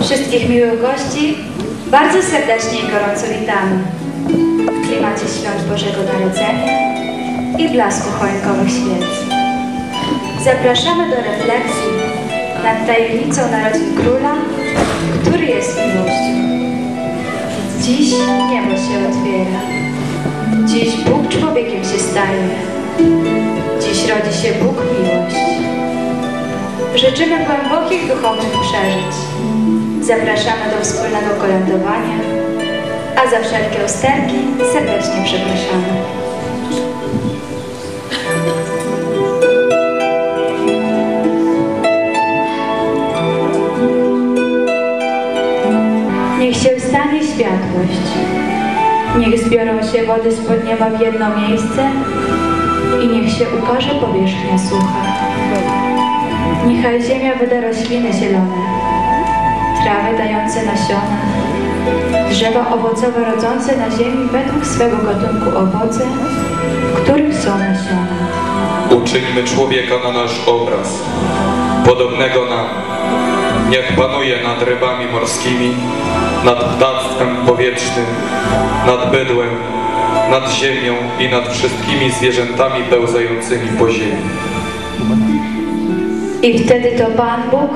Wszystkich miłych gości bardzo serdecznie i gorąco witamy w klimacie świąt Bożego Narodzenia i blasku choinkowych świec. Zapraszamy do refleksji nad tajemnicą narodzin Króla, który jest miłością. Dziś niebo się otwiera. Dziś Bóg człowiekiem się staje. Dziś rodzi się Bóg miłość. Życzymy głębokich duchowych przeżyć. Zapraszamy do wspólnego kolędowania, a za wszelkie usterki serdecznie przepraszamy. Niech się stanie światłość. Niech zbiorą się wody spod nieba w jedno miejsce i niech się ukaże powierzchnia sucha. Niechaj ziemia wyda rośliny zielone, trawy dające nasiona, drzewa owocowe rodzące na ziemi według swego gatunku owoce, w których są nasiona. Uczyńmy człowieka na nasz obraz, podobnego nam. Niech panuje nad rybami morskimi, nad ptactwem powietrznym, nad bydłem, nad ziemią i nad wszystkimi zwierzętami pełzającymi po ziemi. I wtedy to Pan Bóg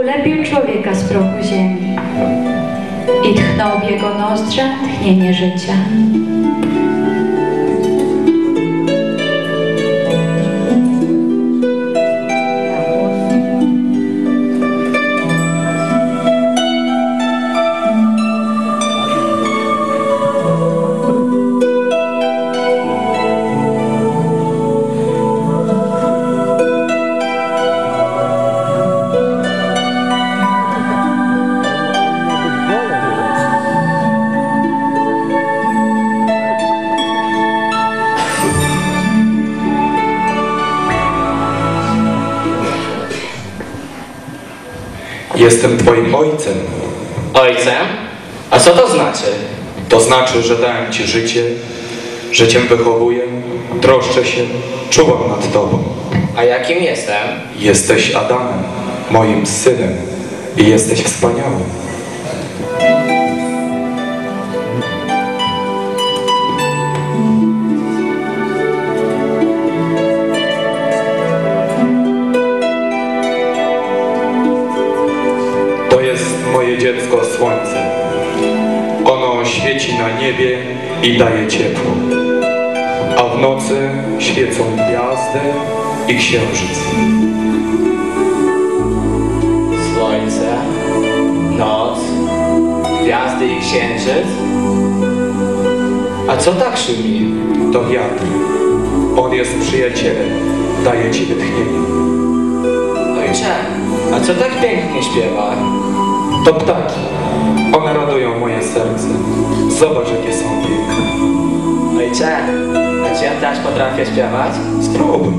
ulepił człowieka z prochu ziemi i tchnął w jego nozdrza tchnienie życia. Jestem Twoim ojcem. Ojcem? A co to znaczy? To znaczy, że dałem Ci życie, że Cię wychowuję, troszczę się, czuwam nad Tobą. A jakim jestem? Jesteś Adamem, moim synem i jesteś wspaniały. Dziecko słońce. Ono świeci na niebie i daje ciepło. A w nocy świecą gwiazdy i księżyc. Słońce, noc, gwiazdy i księżyc. A co tak szumi? To wiatr. On jest przyjacielem. Daje ci wytchnienie. Ojcze, a co tak pięknie śpiewa? To ptaki. One radują moje serce. Zobacz, jakie są piękne. Ojcze, a czy ja też potrafię śpiewać? Spróbuj.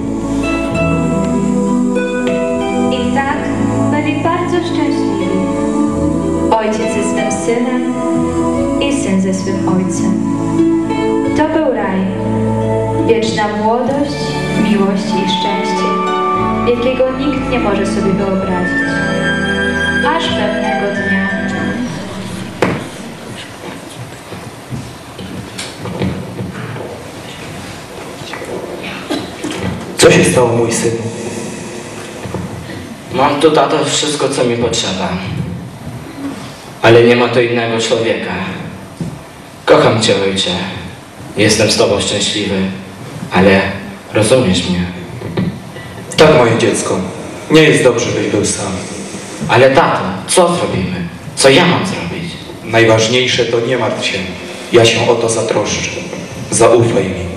I tak byli bardzo szczęśliwi. Ojciec ze swym synem i syn ze swym ojcem. To był raj. Wieczna młodość, miłość i szczęście, jakiego nikt nie może sobie wyobrazić. Aż pewnego dnia Co się stało, mój synu? Mam tu, tato, wszystko, co mi potrzeba. Ale nie ma tu innego człowieka. Kocham cię, ojcze. Jestem z tobą szczęśliwy. Ale rozumiesz mnie. Tak, moje dziecko. Nie jest dobrze, byś był sam. Ale tato, co zrobimy? Co ja mam zrobić? Najważniejsze to nie martw się. Ja się o to zatroszczę. Zaufaj mi.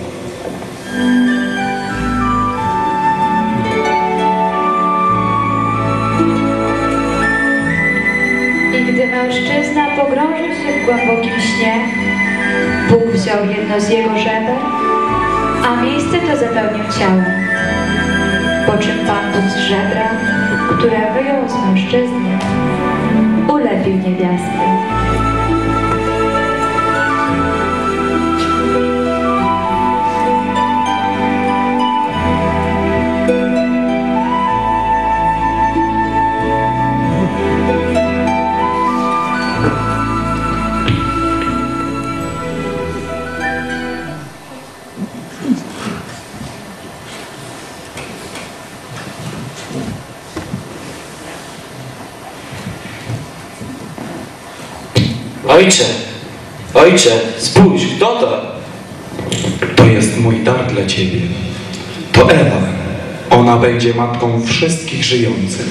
I gdy mężczyzna pogrążył się w głębokim śnie, Bóg wziął jedno z jego żeber, a miejsce to zapełnił ciałem. Po czym Pan Bóg z żebra, które wyjął z mężczyzny, ulepił niewiastę. Ojcze, ojcze, spójrz, kto to? To jest mój dar dla ciebie. To Ewa. Ona będzie matką wszystkich żyjących.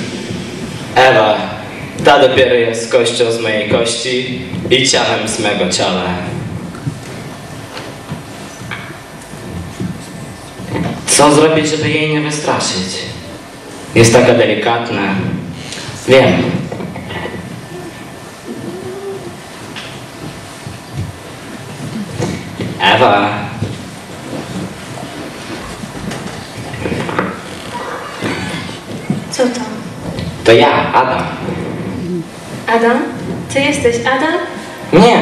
Ewa, ta dopiero jest kością z mojej kości i ciałem z mego ciała. Co zrobić, żeby jej nie wystraszyć? Jest taka delikatna. Wiem. Ewa, Co to? to ja, Adam. Adam? Ty jesteś Adam? Nie,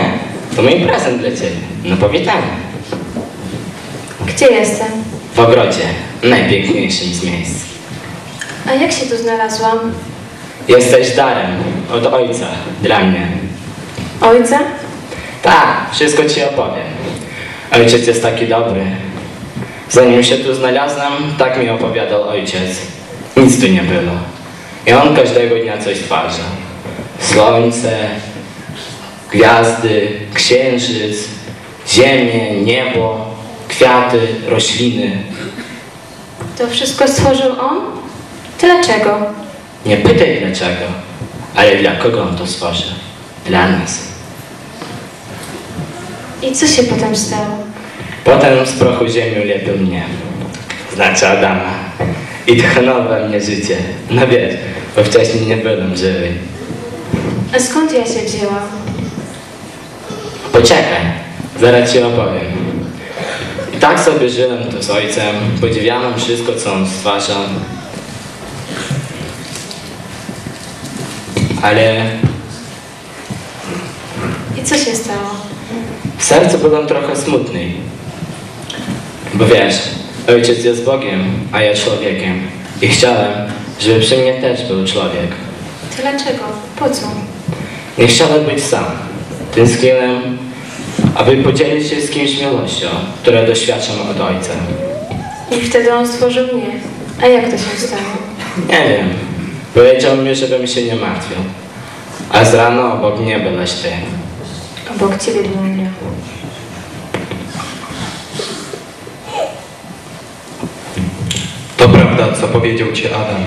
to mój prezent dla ciebie. No powitanie. Gdzie jestem? W ogrodzie, najpiękniejszym z miejsc. A jak się tu znalazłam? Jesteś darem od ojca dla mnie. Ojca? Tak, wszystko ci opowiem. Ojciec jest taki dobry. Zanim się tu znalazłem, tak mi opowiadał ojciec. Nic tu nie było. I on każdego dnia coś stwarza. Słońce, gwiazdy, księżyc, ziemię, niebo, kwiaty, rośliny. To wszystko stworzył on? Dlaczego? Nie pytaj dlaczego, ale dla kogo on to stworzył? Dla nas. I co się potem stało? Potem z prochu ziemi ulepił mnie, znaczy Adama, i tchnął we mnie życie. No wiesz, bo wcześniej nie byłem żywy. A skąd ja się wzięłam? Poczekaj, zaraz ci opowiem. I tak sobie żyłem tu z ojcem, podziwiałem wszystko, co on stwarzał. Ale I co się stało? W sercu byłem trochę smutny. Bo wiesz, ojciec jest Bogiem, a ja człowiekiem. I chciałem, żeby przy mnie też był człowiek. Dlaczego? Po co? Nie chciałem być sam. Tęskniłem, aby podzielić się z kimś miłością, która doświadczam od ojca. I wtedy on stworzył mnie. A jak to się stało? Nie wiem. Powiedział mi, żebym się nie martwił. A z rana obok mnie byłeś ty. Obok ciebie byłam ja. Prawda, co powiedział ci Adam.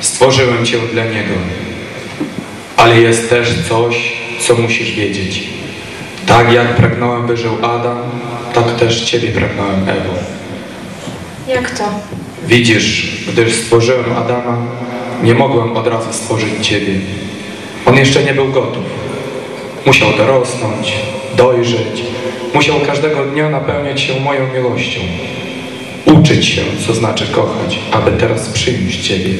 Stworzyłem cię dla niego. Ale jest też coś, co musisz wiedzieć. Tak jak pragnąłem, by żył Adam, tak też ciebie pragnąłem, Ewo. Jak to? Widzisz, gdyż stworzyłem Adama, nie mogłem od razu stworzyć ciebie. On jeszcze nie był gotów. Musiał dorosnąć, dojrzeć. Musiał każdego dnia napełniać się moją miłością. Uczyć się, co znaczy kochać, aby teraz przyjąć ciebie.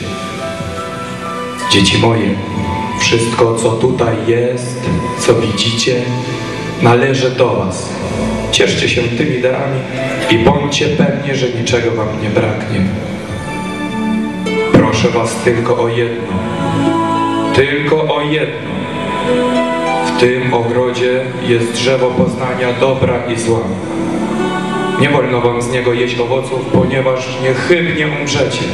Dzieci moje, wszystko, co tutaj jest, co widzicie, należy do was. Cieszcie się tymi darami i bądźcie pewni, że niczego wam nie braknie. Proszę was tylko o jedno. Tylko o jedno. W tym ogrodzie jest drzewo poznania dobra i zła. Nie wolno wam z niego jeść owoców, ponieważ niechybnie umrzecie.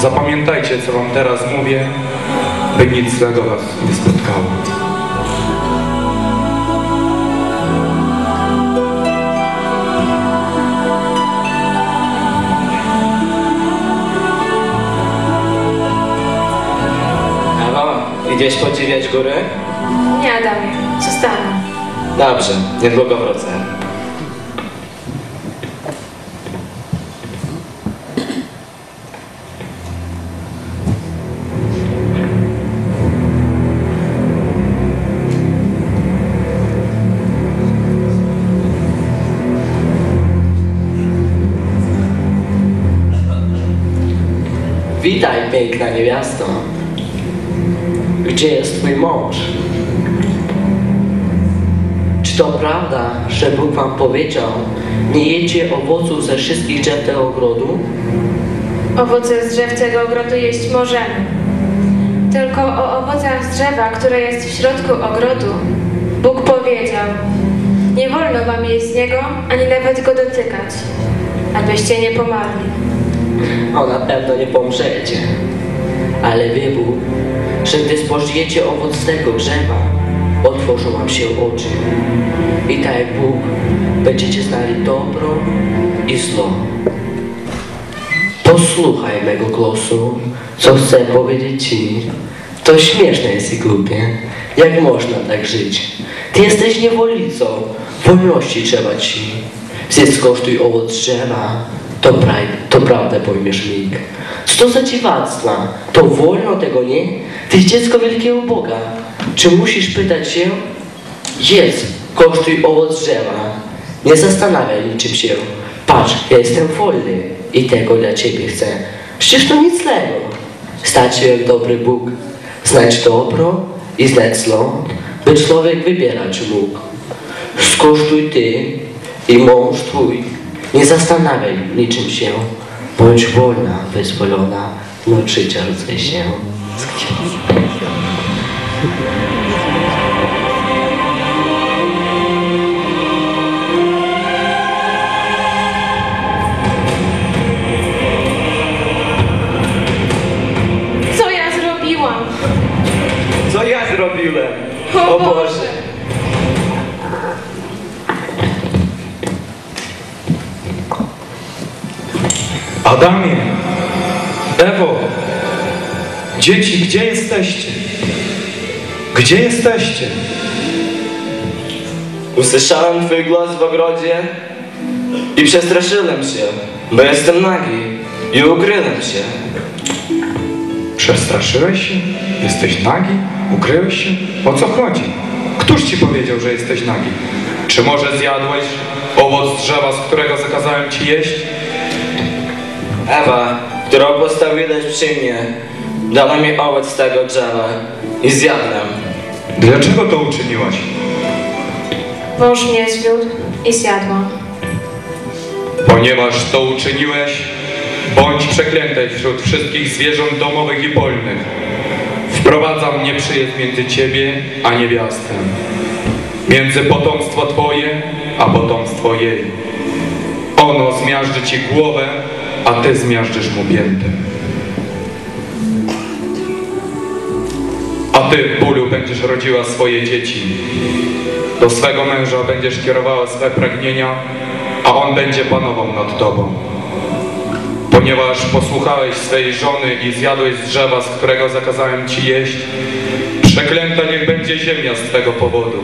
Zapamiętajcie, co wam teraz mówię, by nic złego was nie spotkało. Idziesz podziwiać góry? Nie, Adamie. Zostanę. Dobrze, niedługo wrócę. Witaj, piękna niewiasto. Gdzie jest twój mąż? Czy to prawda, że Bóg wam powiedział, nie jedzcie owoców ze wszystkich drzew tego ogrodu? Owoce z drzew tego ogrodu jeść możemy. Tylko o owocach z drzewa, które jest w środku ogrodu, Bóg powiedział: Nie wolno wam jeść z niego, ani nawet go dotykać, abyście nie pomarli. O, na pewno nie pomrzecie. Ale wie Bóg, że gdy spożyjecie owoc tego drzewa, otworzą wam się oczy. I tak jak Bóg będziecie znali dobro i zło. Posłuchaj mego głosu, co chcę powiedzieć ci. To śmieszne jest i głupie. Jak można tak żyć? Ty jesteś niewolnicą, wolności trzeba ci. Zjedz kosztuj owoc drzewa, to, praj, to prawdę pojmiesz mig. Co to za dziwactwa? To wolno tego nie? Ty dziecko wielkiego Boga. Czy musisz pytać się? Jedz, kosztuj owoc drzewa. Nie zastanawiaj niczym się. Patrz, ja jestem wolny i tego dla ciebie chcę. Przecież to nic złego. Stać się jak dobry Bóg. Znać dobro i znać zło, by człowiek wybierać mógł. Skosztuj ty i mąż twój. Nie zastanawiaj niczym się. Bądź wolna, wyzwolona, no życia rodzaj się. Gdzie jesteście? Gdzie jesteście? Usłyszałem twój głos w ogrodzie i przestraszyłem się, bo jestem nagi i ukryłem się. Przestraszyłeś się? Jesteś nagi? Ukryłeś się? O co chodzi? Któż ci powiedział, że jesteś nagi? Czy może zjadłeś owoc drzewa, z którego zakazałem ci jeść? Ewa, którą postawiłeś przy mnie, dała mi owoc z tego drzewa i zjadłem. Dlaczego to uczyniłaś? Mąż mnie zwiódł i zjadłam. Ponieważ to uczyniłeś, bądź przeklęty wśród wszystkich zwierząt domowych i polnych. Wprowadzam nieprzyjaźń między ciebie a niewiastę, między potomstwo twoje a potomstwo jej. Ono zmiażdży ci głowę, a ty zmiażdżysz mu piętę. Ty, bólu, będziesz rodziła swoje dzieci. Do swego męża będziesz kierowała swe pragnienia, a on będzie panował nad tobą. Ponieważ posłuchałeś swej żony i zjadłeś z drzewa, z którego zakazałem ci jeść, przeklęta niech będzie ziemia z twego powodu.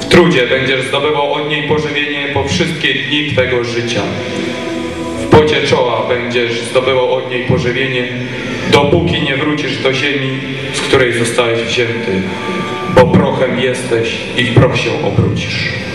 W trudzie będziesz zdobywał od niej pożywienie po wszystkie dni twego życia. W pocie czoła będziesz zdobywał od niej pożywienie, dopóki nie wrócisz do ziemi, z której zostałeś wzięty, bo prochem jesteś i w proch się obrócisz.